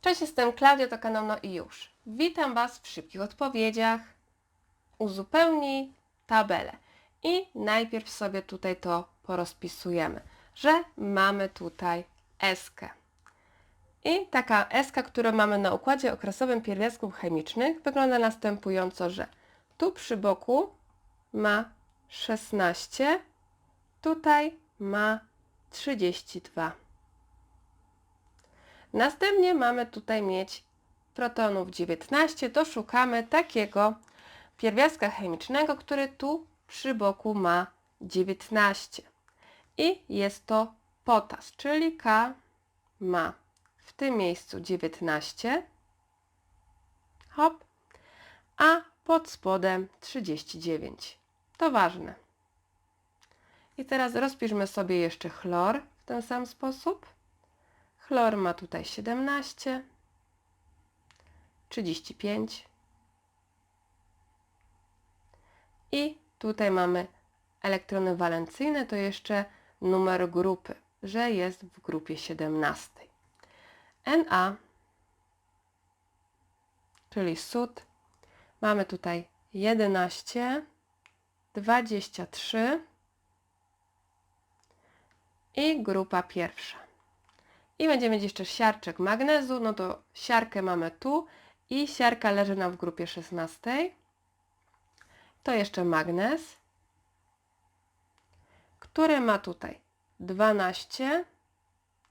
Cześć, jestem Klaudia, to kanał No i już. Witam Was w szybkich odpowiedziach. Uzupełnij tabelę. I najpierw sobie tutaj to porozpisujemy, że mamy tutaj eskę. I taka eska, którą mamy na układzie okresowym pierwiastków chemicznych wygląda następująco, że tu przy boku ma 16, tutaj ma 32. Następnie mamy tutaj mieć protonów 19, to szukamy takiego pierwiastka chemicznego, który tu przy boku ma 19. I jest to potas, czyli K ma w tym miejscu 19, hop, a pod spodem 39. To ważne. I teraz rozpiszmy sobie jeszcze chlor w ten sam sposób. Chlor ma tutaj 17, 35 i tutaj mamy elektrony walencyjne, to jeszcze numer grupy, że jest w grupie 17. Na, czyli sód, mamy tutaj 11, 23 i grupa pierwsza. I będziemy mieć jeszcze siarczek magnezu, no to siarkę mamy tu i siarka leży nam w grupie 16. To jeszcze magnez, który ma tutaj 12,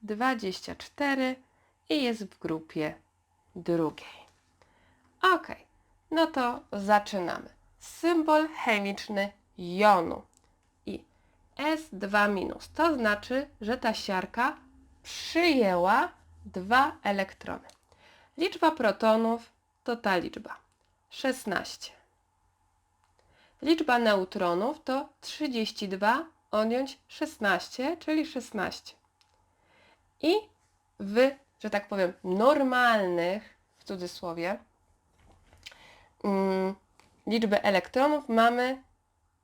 24 i jest w grupie drugiej. Ok, no to zaczynamy. Symbol chemiczny jonu i S2-, to znaczy, że ta siarka przyjęła dwa elektrony. Liczba protonów to ta liczba 16. Liczba neutronów to 32 odjąć 16, czyli 16. I w, że tak powiem, normalnych, w cudzysłowie, mm, liczby elektronów mamy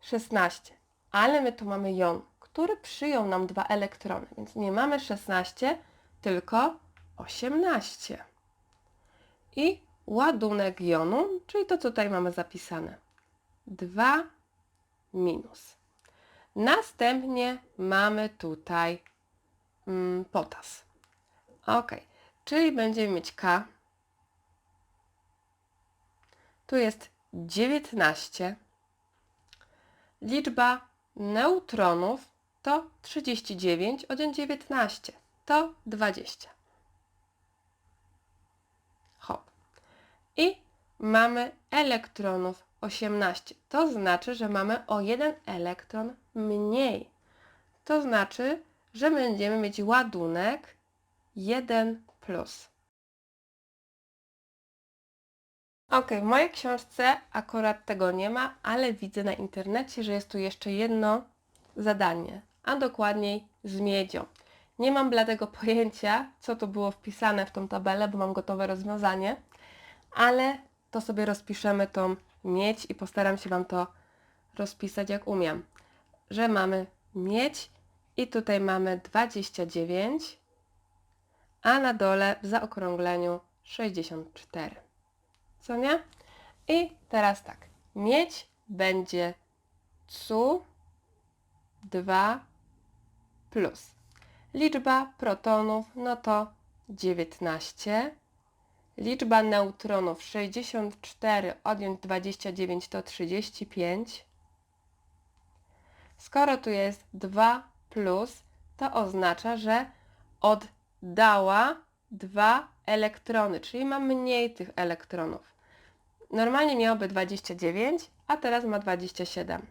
16, ale my tu mamy jon który przyjął nam dwa elektrony, więc nie mamy 16, tylko 18. I ładunek jonu, czyli to, co tutaj mamy zapisane. 2 minus. Następnie mamy tutaj mm, potas. Ok, czyli będziemy mieć K. Tu jest 19. Liczba neutronów to 39, odjąć 19 to 20. Hop. I mamy elektronów 18. To znaczy, że mamy o jeden elektron mniej. To znaczy, że będziemy mieć ładunek 1 plus. Ok, w mojej książce akurat tego nie ma, ale widzę na internecie, że jest tu jeszcze jedno zadanie a dokładniej z miedzią. Nie mam bladego pojęcia, co to było wpisane w tą tabelę, bo mam gotowe rozwiązanie, ale to sobie rozpiszemy tą miedź i postaram się Wam to rozpisać jak umiem. Że mamy miedź i tutaj mamy 29, a na dole w zaokrągleniu 64. Co nie? I teraz tak. Miedź będzie cu 2 plus liczba protonów no to 19, liczba neutronów 64 odjąć 29 to 35. Skoro tu jest 2 plus, to oznacza, że oddała 2 elektrony, czyli ma mniej tych elektronów. Normalnie miałoby 29, a teraz ma 27.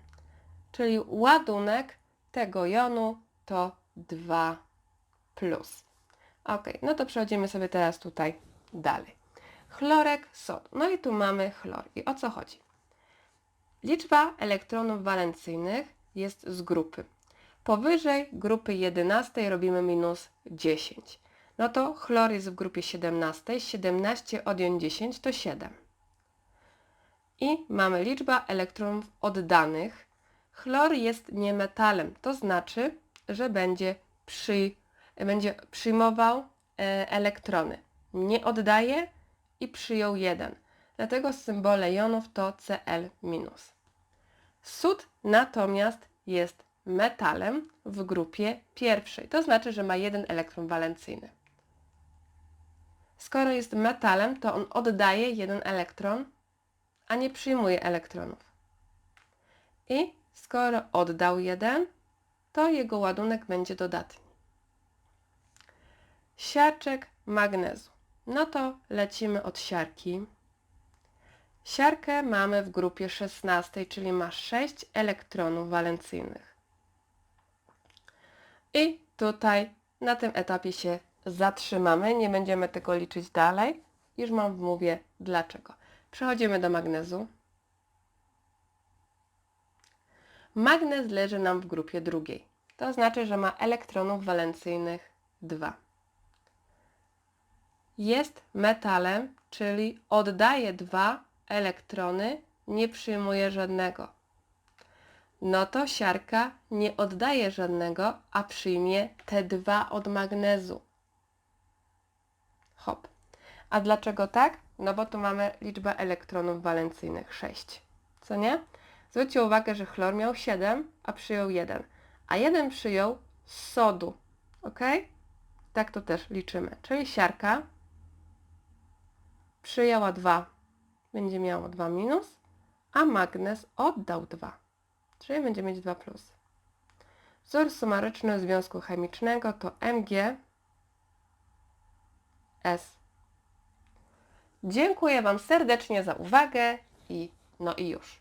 Czyli ładunek tego jonu to 2 plus. Ok, no to przechodzimy sobie teraz tutaj dalej. Chlorek, sod. No i tu mamy chlor. I o co chodzi? Liczba elektronów walencyjnych jest z grupy. Powyżej grupy 11 robimy minus 10. No to chlor jest w grupie 17. 17 odjąć 10 to 7. I mamy liczba elektronów oddanych. Chlor jest niemetalem, to znaczy że będzie, przy, będzie przyjmował e, elektrony. nie oddaje i przyjął 1. Dlatego symbole jonów to Cl-. Sód natomiast jest metalem w grupie pierwszej. To znaczy, że ma jeden elektron walencyjny. Skoro jest metalem, to on oddaje jeden elektron, a nie przyjmuje elektronów. I skoro oddał jeden, to jego ładunek będzie dodatni. Siarczek magnezu. No to lecimy od siarki. Siarkę mamy w grupie 16, czyli ma 6 elektronów walencyjnych. I tutaj na tym etapie się zatrzymamy, nie będziemy tego liczyć dalej. Już Wam mówię dlaczego. Przechodzimy do magnezu. Magnez leży nam w grupie drugiej. To znaczy, że ma elektronów walencyjnych 2. Jest metalem, czyli oddaje dwa elektrony, nie przyjmuje żadnego. No to siarka nie oddaje żadnego, a przyjmie te dwa od magnezu. Hop. A dlaczego tak? No bo tu mamy liczbę elektronów walencyjnych 6. Co nie? Zwróćcie uwagę, że chlor miał 7, a przyjął 1. A 1 przyjął z sodu. Ok? Tak to też liczymy. Czyli siarka przyjęła 2, będzie miało 2 minus, a magnez oddał 2, czyli będzie mieć 2 plus. Wzór sumaryczny związku chemicznego to Mg S. Dziękuję Wam serdecznie za uwagę i no i już.